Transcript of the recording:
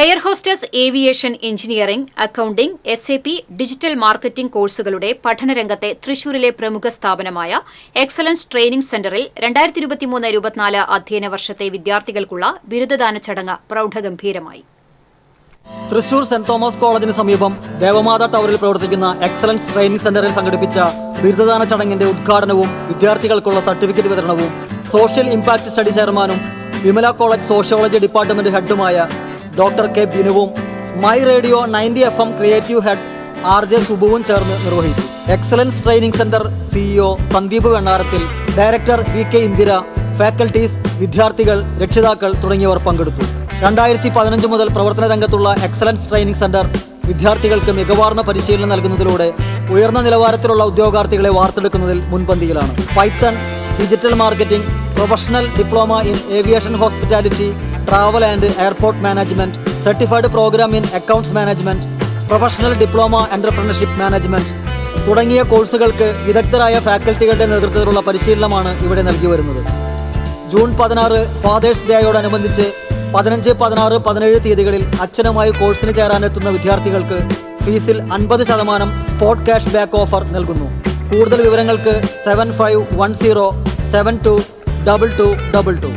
Air hostess aviation engineering accounting S A P digital marketing കോഴ്സുകളുടെ പഠനരംഗത്തെ തൃശൂരിലെ പ്രമുഖ സ്ഥാപനമായ എക്സലൻസ് ട്രെയിനിംഗ് സെന്ററിൽ രണ്ടായിരത്തി ഇരുപത്തിമൂന്ന് ഇരുപത്തിനാല് അധ്യയന വർഷത്തെ വിദ്യാർത്ഥികൾക്കുള്ള ബിരുദദാന ചടങ്ങ് പ്രൗഢഗംഭീരമായി. തൃശൂർ സെന്റ് തോമസ് കോളേജിന് സമീപം ദേവമാത ടവറിൽ പ്രവർത്തിക്കുന്ന എക്സലൻസ് ട്രെയിനിംഗ് സെന്ററിൽ സംഘടിപ്പിച്ച ബിരുദദാന ചടങ്ങിന്റെ ഉദ്ഘാടനവും വിദ്യാർത്ഥികൾക്കുള്ള സർട്ടിഫിക്കറ്റ് വിതരണവും സോഷ്യൽ ഇമ്പാക്ട് സ്റ്റഡി ചെയർമാനും വിമല കോളേജ് സോഷ്യോളജി ഡിപ്പാർട്ട്മെന്റ് ഹെഡുമായ doctor K ബിനുവും my radio ninety F M creative head R J സുബുവും ചേർന്ന് നിർവഹിച്ചു. Excellence training centre CEO Sandeep Vennarathil director V K Indira faculties വിദ്യാർത്ഥികൾ രക്ഷിതാക്കൾ തുടങ്ങിയവർ പങ്കെടുത്തു. രണ്ടായിരത്തി പതിനഞ്ച് മുതൽ പ്രവർത്തന രംഗത്തുള്ള എക്സലൻസ് ട്രെയിനിംഗ് സെന്റർ വിദ്യാർത്ഥികൾക്ക് മികവാർന്ന പരിശീലനം നൽകുന്നതിലൂടെ ഉയർന്ന നിലവാരത്തിലുള്ള ഉദ്യോഗാർത്ഥികളെ വാർത്തെടുക്കുന്നതിൽ മുൻപന്തിയിലാണ്. Python digital marketing professional diploma in aviation hospitality travel and airport management certified program in accounts management professional diploma entrepreneurship management തുടങ്ങിയ കോഴ്സുകൾക്ക് വിദഗ്ധരായ ഫാക്കൽറ്റികളുടെ നേതൃത്വത്തിലുള്ള പരിശീലനമാണ് ഇവിടെ നൽകി വരുന്നത്. ജൂൺ പതിനാറ് ഫാദേഴ്സ് ഡേയോടനുബന്ധിച്ച് പതിനഞ്ച് പതിനാറ് പതിനേഴ് തീയതികളിൽ അച്ഛനുമായി കോഴ്സിന് ചേരാനെത്തുന്ന വിദ്യാർത്ഥികൾക്ക് ഫീസിൽ അൻപത് ശതമാനം സ്പോട്ട് ക്യാഷ് ബാക്ക് ഓഫർ നൽകുന്നു. കൂടുതൽ വിവരങ്ങൾക്ക് seven five one zero seven two double two double two